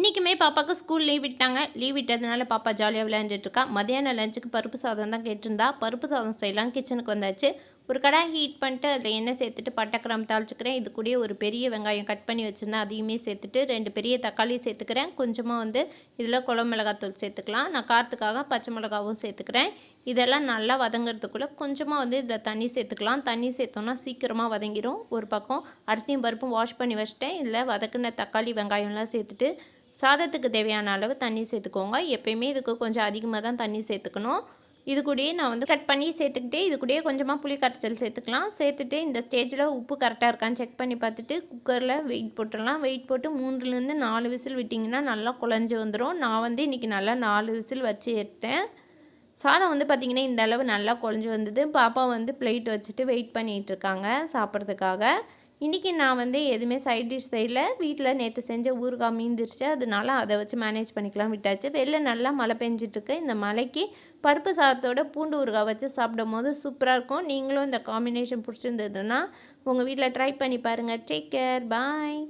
இன்றைக்குமே பாப்பாவுக்கு school leave விட்டாங்க. லீவ் விட்டதுனால பாப்பா ஜாலியாக விளையாண்டுட்டு இருக்கா மதியானம் லஞ்சுக்கு பருப்பு சாதம் தான் கேட்டிருந்தா. பருப்பு சாதம் செய்யலான்னு கிச்சனுக்கு வந்தாச்சு. ஒரு கடாய் ஹீட் பண்ணிட்டு அதில் எண்ணெய் சேர்த்துட்டு பட்டைக்கிராம் தாளிச்சுக்கிறேன். இது கூடயே ஒரு பெரிய வெங்காயம் கட் பண்ணி வச்சுருந்தேன் அதையுமே சேர்த்துட்டு ரெண்டு பெரிய தக்காளி சேர்த்துக்கிறேன். கொஞ்சமாக வந்து இதில் குழம்பு மிளகாத்தூள் சேர்த்துக்கலாம். நான் காரத்துக்காக பச்சை மிளகாவும் சேர்த்துக்கிறேன். இதெல்லாம் நல்லா வதங்கிறதுக்குள்ளே கொஞ்சமாக வந்து இதில் தண்ணி சேர்த்துக்கலாம். தண்ணி சேர்த்தோன்னா சீக்கிரமாக வதங்கிடும் ஒரு பக்கம் அரிசியும் பருப்பும் வாஷ் பண்ணி வச்சுட்டேன். இதில் வதக்குன தக்காளி வெங்காயம்லாம் சேர்த்துட்டு சாதத்துக்கு தேவையான அளவு தண்ணி சேர்த்துக்கோங்க. எப்பயுமே இதுக்கு கொஞ்சம் அதிகமாக தான் தண்ணி சேர்த்துக்கணும். இது கூடயே நான் வந்து கட் பண்ணி சேர்த்துக்கிட்டே இது கூடயே கொஞ்சமாக புளி கரைச்சல் சேர்த்துக்கலாம். சேர்த்துட்டு இந்த ஸ்டேஜில் உப்பு கரெக்டாக இருக்கான்னு செக் பண்ணி பார்த்துட்டு குக்கரில் வெயிட் போட்டுடலாம். வெயிட் போட்டு மூன்றுலேருந்து நாலு விசில் விட்டிங்கன்னா நல்லா குழஞ்சி வந்துடும் நான் வந்து இன்றைக்கி நல்லா நாலு விசில் வச்சு எடுத்தேன். சாதம் வந்து பார்த்திங்கன்னா இந்த அளவு நல்லா குழஞ்சி வந்தது. பாப்பா வந்து பிளேட் வச்சுட்டு வெயிட் பண்ணிகிட்டு இருக்காங்க சாப்பிட்றதுக்காக. இன்றைக்கி நான் வந்து எதுவுமே சைட் டிஷ் செய்யல. வீட்டில் நேற்று செஞ்ச ஊறுகாய் மீந்துருச்சு அதனால அதை வச்சு மேனேஜ் பண்ணிக்கலாம் விட்டாச்சு. வெளில நல்லா மழை பெஞ்சிட்ருக்கு இந்த மழைக்கு பருப்பு சாதத்தோட பூண்டு ஊறுகாய் வச்சு சாப்பிடும் போது சூப்பராக இருக்கும். நீங்களும் இந்த காம்பினேஷன் பிடிச்சிருந்ததுன்னா உங்கள் வீட்டில் ட்ரை பண்ணி பாருங்கள் டேக் கேர் பாய்